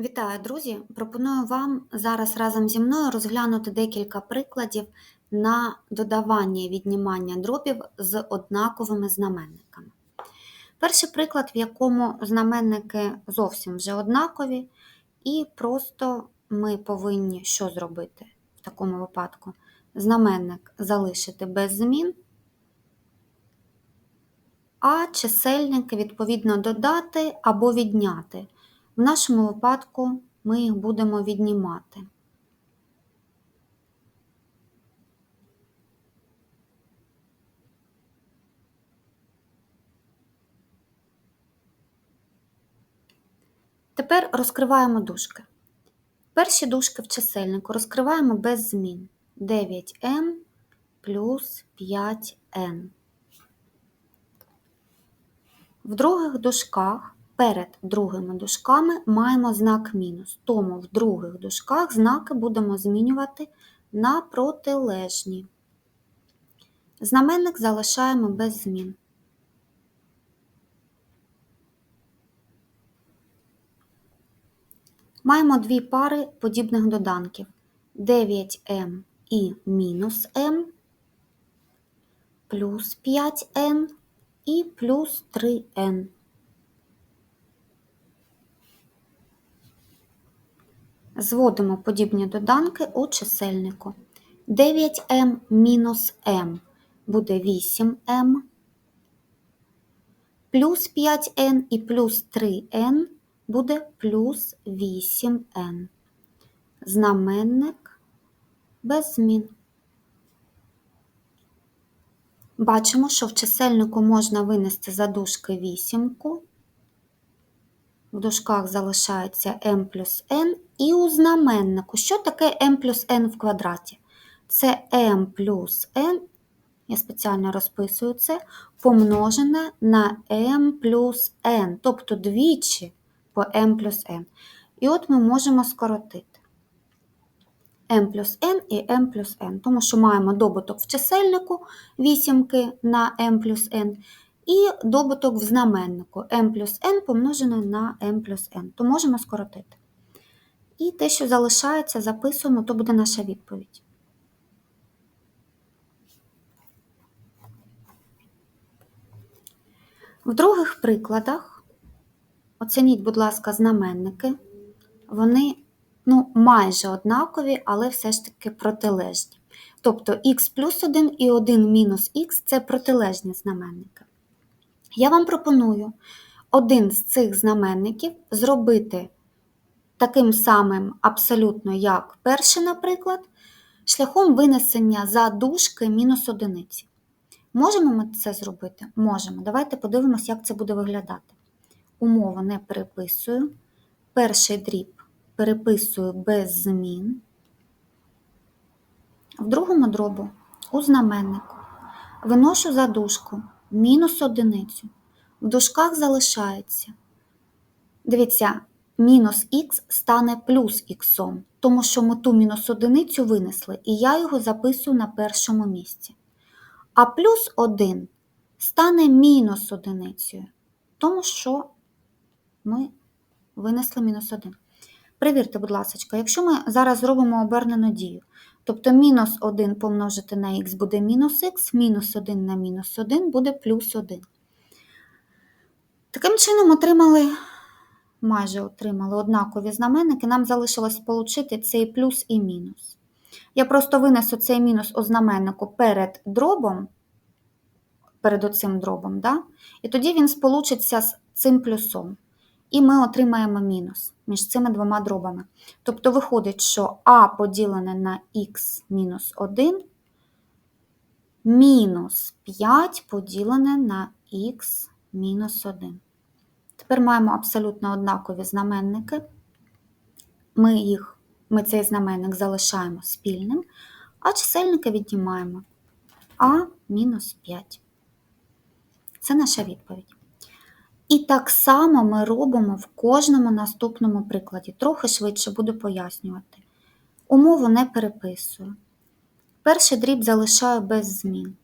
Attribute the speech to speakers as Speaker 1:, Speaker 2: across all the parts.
Speaker 1: Вітаю, друзі! Пропоную вам зараз разом зі мною розглянути декілька прикладів на додавання і віднімання дробів з однаковими знаменниками. Перший приклад, в якому знаменники зовсім вже однакові, і просто ми повинні що зробити в такому випадку? Знаменник залишити без змін, а чисельники відповідно додати або відняти. В нашому випадку ми їх будемо віднімати. Тепер розкриваємо дужки. Перші дужки в чисельнику розкриваємо без змін. 9m плюс 5n. В других дужках перед другими дужками маємо знак мінус, тому в других дужках знаки будемо змінювати на протилежні. Знаменник залишаємо без змін. Маємо дві пари подібних доданків 9m і мінус m, плюс 5n і плюс 3n. Зводимо подібні доданки у чисельнику. 9m мінус m буде 8m, плюс 5n і плюс 3n буде плюс 8n. Знаменник без змін. Бачимо, що в чисельнику можна винести за дужки вісімку, в дужках залишається m плюс n, і у знаменнику. Що таке m плюс n в квадраті? Це m плюс n, я спеціально розписую це, помножене на m плюс n, тобто двічі по m плюс n. І от ми можемо скоротити m плюс n і m плюс n, тому що маємо добуток в чисельнику вісімки на m плюс n, і добуток в знаменнику m плюс n помножене на m плюс n, то можемо скоротити. І те, що залишається, записуємо, то буде наша відповідь. В других прикладах оцініть, будь ласка, знаменники. Вони ну, майже однакові, але все ж таки протилежні. Тобто х плюс 1 і 1 мінус х це протилежні знаменники. Я вам пропоную один з цих знаменників зробити таким самим абсолютно, як перший, наприклад, шляхом винесення за дужки мінус одиниці. Можемо ми це зробити? Можемо. Давайте подивимося, як це буде виглядати. Умову не переписую. Перший дріб переписую без змін. В другому дробу у знаменнику виношу за дужку мінус одиницю. В дужках залишається. Дивіться, мінус х стане плюс х, тому що ми ту мінус одиницю винесли, і я його записую на першому місці. А плюс 1 стане мінус одиницею, тому що ми винесли мінус 1. Перевірте, будь ласка, якщо ми зараз зробимо обернену дію, тобто мінус 1 помножити на х буде мінус х, мінус 1 на мінус 1 буде плюс 1. Таким чином, отримали, майже отримали однакові знаменники, нам залишилось сполучити цей плюс і мінус. Я просто винесу цей мінус у знаменнику перед дробом, перед оцим дробом, да? і тоді він сполучиться з цим плюсом. І ми отримаємо мінус між цими двома дробами. Тобто виходить, що а поділене на х мінус 1 мінус 5 поділене на х мінус 1. Тепер маємо абсолютно однакові знаменники. Ми їх, ми цей знаменник залишаємо спільним, а чисельники віднімаємо а мінус 5. Це наша відповідь. І так само ми робимо в кожному наступному прикладі. Трохи швидше буду пояснювати. Умову не переписую. Перший дріб залишаю без змін.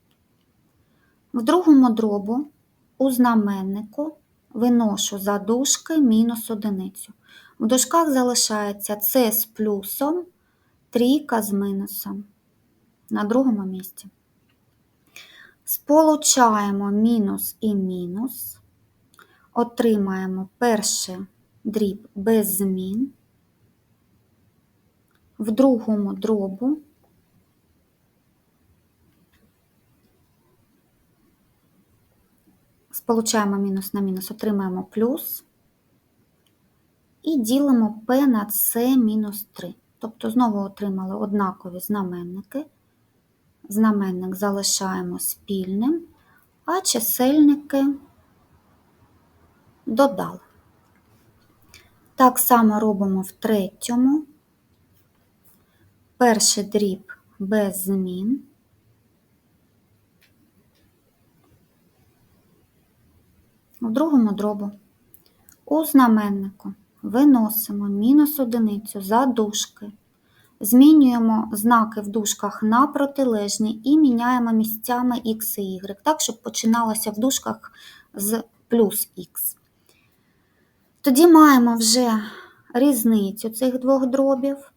Speaker 1: В другому дробу у знаменнику виношу за дужки мінус одиницю. В дужках залишається С з плюсом, трійка з мінусом на другому місці. Сполучаємо мінус і мінус, отримаємо перший дріб без змін. В другому дробу сполучаємо мінус на мінус, отримаємо плюс і ділимо p на c мінус 3. Тобто знову отримали однакові знаменники. Знаменник залишаємо спільним, а чисельники додали. Так само робимо в третьому. Перший дріб без змін. У другому дробу у знаменнику виносимо мінус одиницю за дужки, змінюємо знаки в дужках на протилежні і міняємо місцями x і y, так, щоб починалося в дужках з плюс х. Тоді маємо вже різницю цих двох дробів.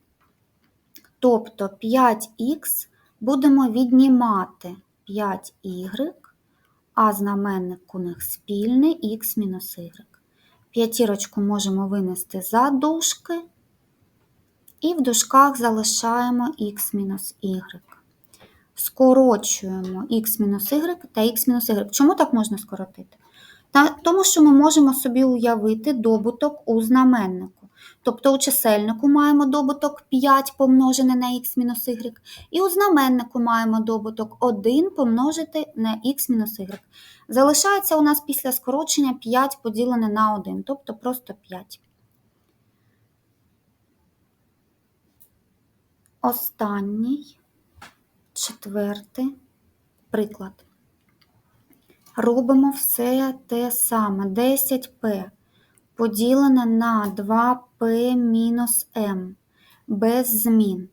Speaker 1: Тобто 5х будемо віднімати 5y, а знаменник у них спільний х мінус y. П'ятірочку можемо винести за дужки, і в дужках залишаємо х мінус y. Скорочуємо х мінус y та х мінус y. Чому так можна скоротити? Тому що ми можемо собі уявити добуток у знаменнику. Тобто у чисельнику маємо добуток 5 помножене на х-y, і у знаменнику маємо добуток 1 помножити на х-y. Залишається у нас після скорочення 5 поділене на 1, тобто просто 5. Останній, четвертий приклад. Робимо все те саме. 10p поділене на 2p мінус m без змін.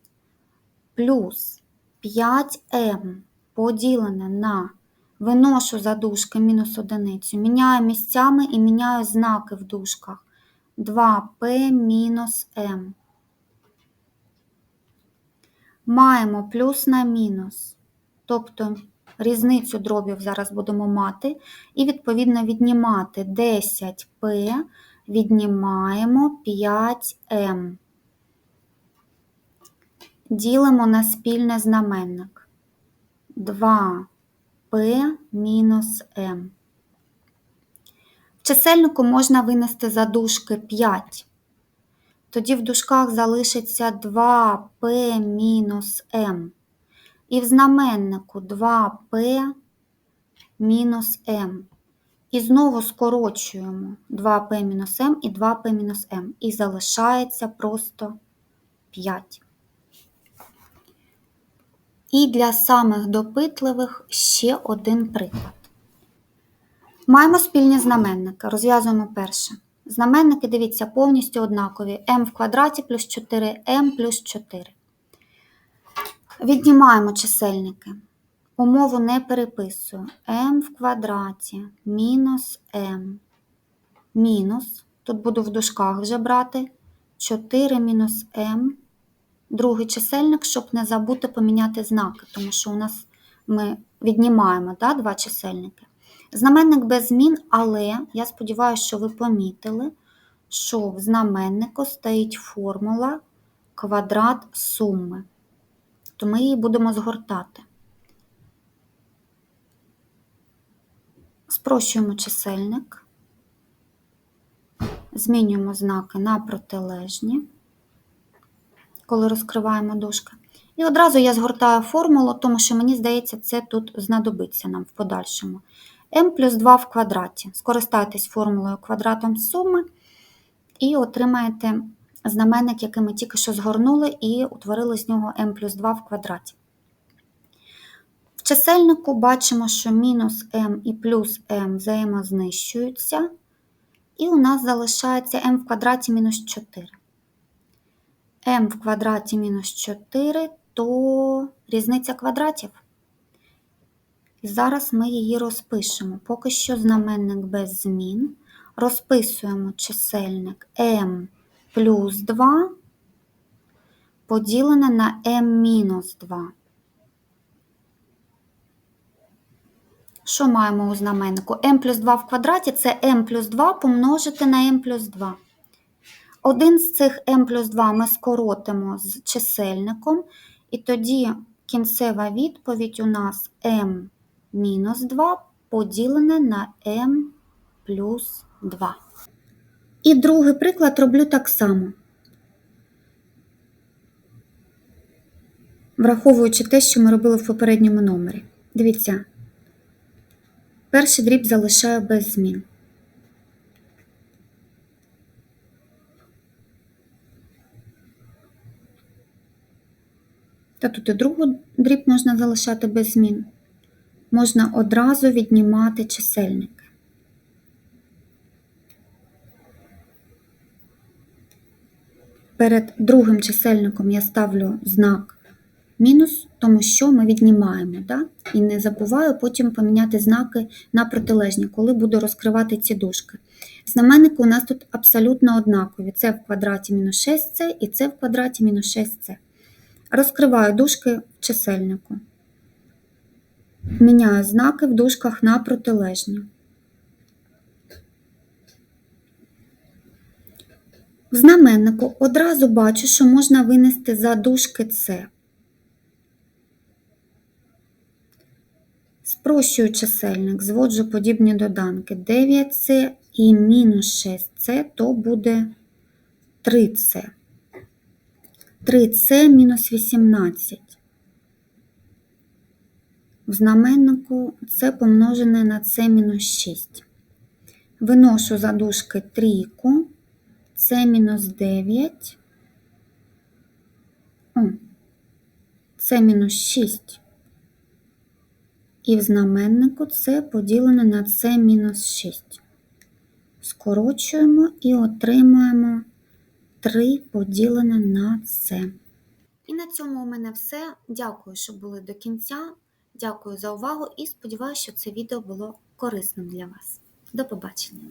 Speaker 1: Плюс 5m поділене на виношу за дужки мінус одиницю, міняю місцями і міняю знаки в дужках. 2p мінус m. Маємо плюс на мінус. Тобто різницю дробів зараз будемо мати, і, відповідно, віднімати 10p, віднімаємо 5m. Ділимо на спільний знаменник 2p мінус m. В чисельнику можна винести за дужки 5. Тоді в дужках залишиться 2p мінус m. І в знаменнику 2p мінус m. І знову скорочуємо 2p-m і 2p-m. І залишається просто 5. І для самих допитливих ще один приклад. Маємо спільні знаменники. Розв'язуємо перше. Знаменники, дивіться, повністю однакові. m в квадраті плюс 4m плюс 4. Віднімаємо чисельники. Умову не переписую. m в квадраті мінус m. Мінус. Тут буду в дужках вже брати 4 мінус m. Другий чисельник, щоб не забути поміняти знаки, тому що у нас ми віднімаємо да, два чисельники. Знаменник без змін, але я сподіваюся, що ви помітили, що в знаменнику стоїть формула квадрат суми. То ми її будемо згортати. Спрощуємо чисельник, змінюємо знаки на протилежні, коли розкриваємо дужки. І одразу я згортаю формулу, тому що мені здається, це тут знадобиться нам в подальшому m плюс 2 в квадраті. Скористайтесь формулою квадратом суми і отримаєте знаменник, який ми тільки що згорнули, і утворили з нього m плюс 2 в квадраті. Чисельнику бачимо, що мінус m і плюс m взаємознищуються, і у нас залишається m в квадраті мінус 4. m в квадраті мінус 4 то різниця квадратів. І зараз ми її розпишемо. Поки що знаменник без змін. Розписуємо чисельник m плюс 2 поділене на m мінус 2. Що маємо у знаменнику? m плюс 2 в квадраті це m плюс 2 помножити на m плюс 2. Один з цих m плюс 2 ми скоротимо з чисельником, і тоді кінцева відповідь у нас m мінус 2 поділене на m плюс 2. І другий приклад роблю так само. Враховуючи те, що ми робили в попередньому номері. Дивіться, перший дріб залишаю без змін. Та тут і другу дріб можна залишати без змін. Можна одразу віднімати чисельники. Перед другим чисельником я ставлю знак мінус, тому що ми віднімаємо. Да? І не забуваю потім поміняти знаки на протилежні, коли буду розкривати ці дужки. Знаменники у нас тут абсолютно однакові. Це в квадраті мінус 6c і це в квадраті мінус 6c. Розкриваю дужки в чисельнику. Міняю знаки в дужках на протилежні. В знаменнику одразу бачу, що можна винести за дужки С. Спрощую чисельник, зводжу подібні доданки. 9С і мінус 6С, то буде 3С. 3С мінус 18. В знаменнику С помножене на С мінус 6. Виношу за дужки трійку. С мінус 9. О, С мінус 6. І в знаменнику це поділене на С мінус 6. Скорочуємо і отримуємо 3 поділене на С. І на цьому у мене все. Дякую, що були до кінця. Дякую за увагу і сподіваюся, що це відео було корисним для вас. До побачення!